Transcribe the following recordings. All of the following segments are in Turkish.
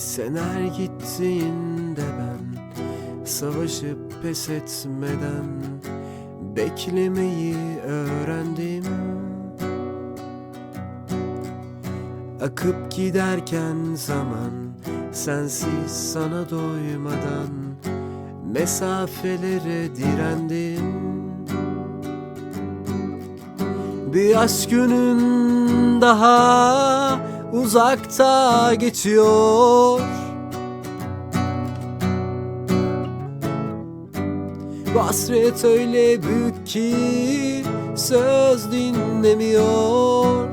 Sen her gittiğinde ben Savaşıp pes etmeden Beklemeyi öğrendim. Akıp giderken zaman Sensiz sana doymadan Mesafelere direndim. Bir aşk günün daha uzakta geçiyor. Bu hasret öyle büyük ki söz dinlemiyor.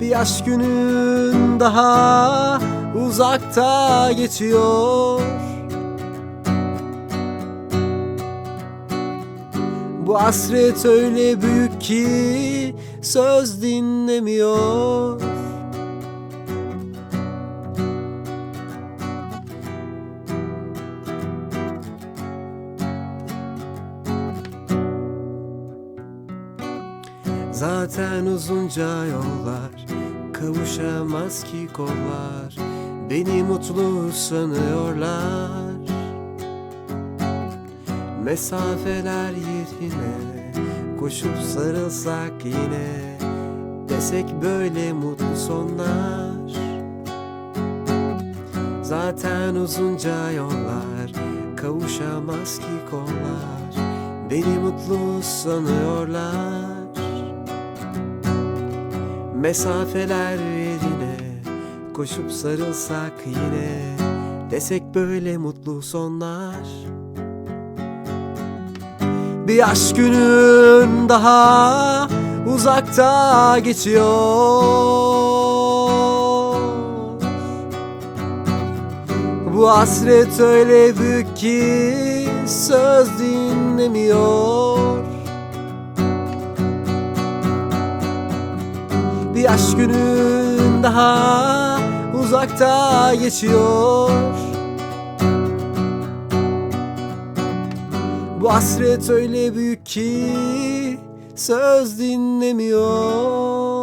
Bir aşk günün daha uzakta geçiyor Bu hasret öyle büyük ki söz dinlemiyor. Zaten uzunca yollar Kavuşamaz ki kollar. Beni mutlu sanıyorlar Mesafeler yerine Koşup sarılsak yine. Desek böyle mutlu sonlar. Zaten uzunca yollar Kavuşamaz ki kollar. Beni mutlu sanıyorlar. Mesafeler yerine Koşup sarılsak yine. Desek böyle mutlu sonlar Bir aşk günün daha uzakta geçiyor. Bu hasret öyle büyük ki söz dinlemiyor. Bir aşk günün daha uzakta geçiyor Bu hasret öyle büyük ki söz dinlemiyor